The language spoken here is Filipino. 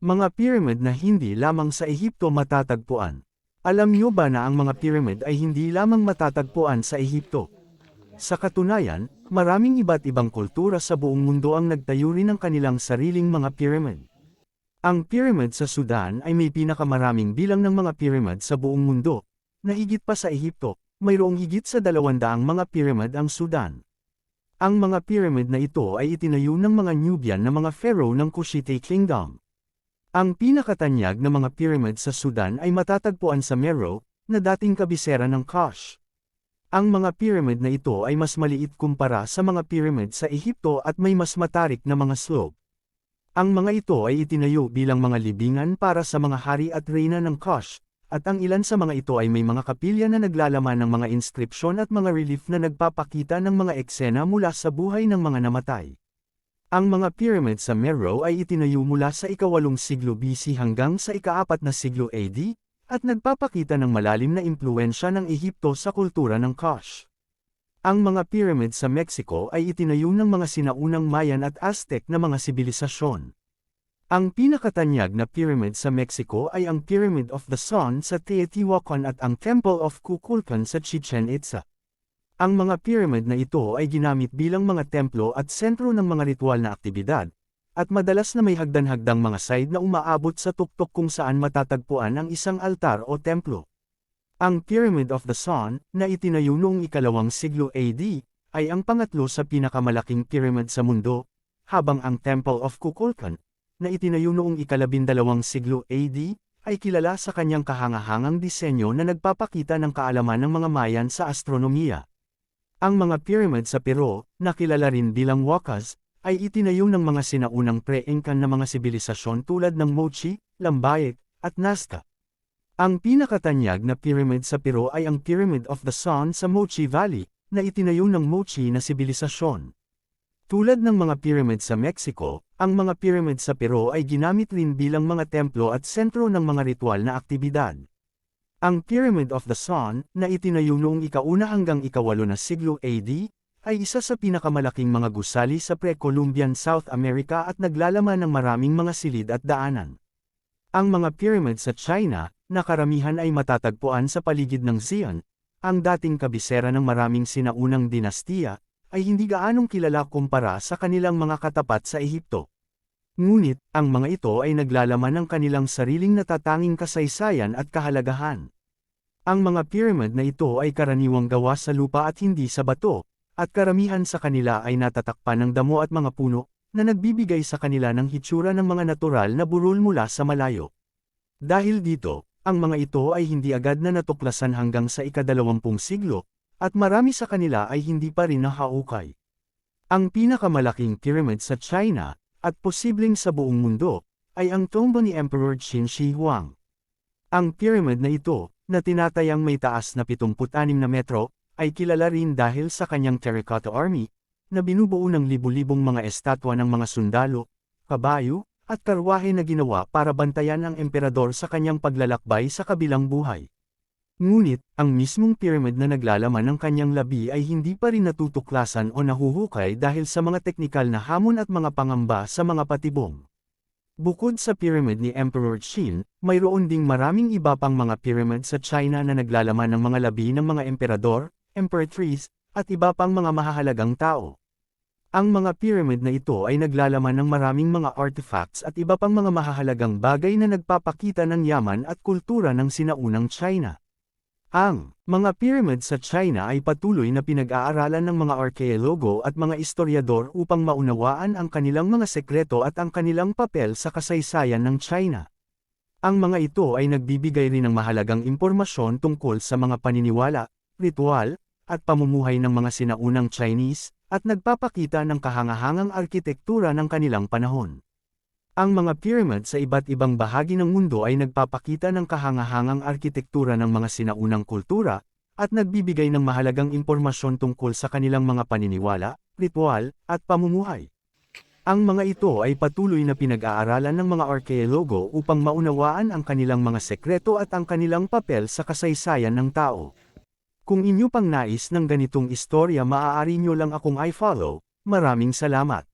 Mga pyramid na hindi lamang sa Ehipto matatagpuan. Alam niyo ba na ang mga pyramid ay hindi lamang matatagpuan sa Ehipto? Sa katunayan, maraming iba't ibang kultura sa buong mundo ang nagtayo rin ng kanilang sariling mga pyramid. Ang pyramid sa Sudan ay may pinakamaraming bilang ng mga pyramid sa buong mundo, na higit pa sa Ehipto, mayroong higit sa dalawandaang mga pyramid ang Sudan. Ang mga pyramid na ito ay itinayo ng mga Nubian na mga pharaoh ng Kushite Kingdom. Ang pinakatanyag na mga pyramid sa Sudan ay matatagpuan sa Meroe, na dating kabisera ng Kush. Ang mga pyramid na ito ay mas maliit kumpara sa mga pyramid sa Ehipto at may mas matarik na mga slope. Ang mga ito ay itinayo bilang mga libingan para sa mga hari at reyna ng Kush, at ang ilan sa mga ito ay may mga kapilya na naglalaman ng mga inskripsyon at mga relief na nagpapakita ng mga eksena mula sa buhay ng mga namatay. Ang mga pyramid sa Meroe ay itinayo mula sa ikawalong siglo BC hanggang sa ikaapat na siglo AD, at nagpapakita ng malalim na impluensya ng Ehipto sa kultura ng Kush. Ang mga pyramid sa Mexico ay itinayo ng mga sinaunang Mayan at Aztec na mga sibilisasyon. Ang pinakatanyag na pyramid sa Mexico ay ang Pyramid of the Sun sa Teotihuacan at ang Temple of Kukulkan sa Chichen Itza. Ang mga pyramid na ito ay ginamit bilang mga templo at sentro ng mga ritual na aktibidad, at madalas na may hagdan-hagdang mga side na umaabot sa tuktok kung saan matatagpuan ang isang altar o templo. Ang Pyramid of the Sun, na itinayo noong ikalawang siglo AD, ay ang pangatlo sa pinakamalaking pyramid sa mundo, habang ang Temple of Kukulkan, na itinayo noong ikalabindalawang siglo AD, ay kilala sa kanyang kahangahangang disenyo na nagpapakita ng kaalaman ng mga Mayan sa astronomiya. Ang mga pyramid sa Peru, na kilala rin bilang Wakas, ay itinayo ng mga sinaunang pre-Incan na mga sibilisasyon tulad ng Mochi, Lambayek, at Nazca. Ang pinakatanyag na pyramid sa Peru ay ang Pyramid of the Sun sa Mochi Valley, na itinayo ng Mochi na sibilisasyon. Tulad ng mga pyramid sa Mexico, ang mga pyramid sa Peru ay ginamit rin bilang mga templo at sentro ng mga ritual na aktibidad. Ang Pyramid of the Sun, na itinayo noong ikauna hanggang ikawalo na siglo AD, ay isa sa pinakamalaking mga gusali sa pre-Columbian South America at naglalaman ng maraming mga silid at daanan. Ang mga pyramid sa China, na karamihan ay matatagpuan sa paligid ng Xi'an, ang dating kabisera ng maraming sinaunang dinastiya, ay hindi gaanong kilala kumpara sa kanilang mga katapat sa Ehipto. Ngunit, ang mga ito ay naglalaman ng kanilang sariling natatanging kasaysayan at kahalagahan. Ang mga pyramid na ito ay karaniwang gawa sa lupa at hindi sa bato, at karamihan sa kanila ay natatakpan ng damo at mga puno, na nagbibigay sa kanila ng hitsura ng mga natural na burol mula sa malayo. Dahil dito, ang mga ito ay hindi agad na natuklasan hanggang sa ikadalawampung siglo, at marami sa kanila ay hindi pa rin nahaukay. Ang pinakamalaking pyramid sa China, at posibleng sa buong mundo, ay ang tombo ni Emperor Qin Shi Huang. Ang pyramid na ito, na tinatayang may taas na 76 na metro, ay kilala rin dahil sa kanyang terracotta army, na binubuo ng libu-libong mga estatwa ng mga sundalo, kabayo, at karwahe na ginawa para bantayan ang emperador sa kanyang paglalakbay sa kabilang buhay. Ngunit, ang mismong pyramid na naglalaman ng kanyang labi ay hindi pa rin natutuklasan o nahuhukay dahil sa mga teknikal na hamon at mga pangamba sa mga patibong. Bukod sa pyramid ni Emperor Qin, mayroon ding maraming iba pang mga pyramid sa China na naglalaman ng mga labi ng mga emperador, emperatrice, at iba pang mga mahahalagang tao. Ang mga pyramid na ito ay naglalaman ng maraming mga artifacts at iba pang mga mahahalagang bagay na nagpapakita ng yaman at kultura ng sinaunang China. Ang mga pyramid sa China ay patuloy na pinag-aaralan ng mga arkeologo at mga istoryador upang maunawaan ang kanilang mga sekreto at ang kanilang papel sa kasaysayan ng China. Ang mga ito ay nagbibigay rin ng mahalagang impormasyon tungkol sa mga paniniwala, ritual, at pamumuhay ng mga sinaunang Chinese, at nagpapakita ng kahangahangang arkitektura ng kanilang panahon. Ang mga pyramid sa iba't ibang bahagi ng mundo ay nagpapakita ng kahangahangang arkitektura ng mga sinaunang kultura, at nagbibigay ng mahalagang impormasyon tungkol sa kanilang mga paniniwala, ritual, at pamumuhay. Ang mga ito ay patuloy na pinag-aaralan ng mga arkeologo upang maunawaan ang kanilang mga sekreto at ang kanilang papel sa kasaysayan ng tao. Kung inyo pang nais ng ganitong istorya maaari nyo lang akong i-follow, maraming salamat.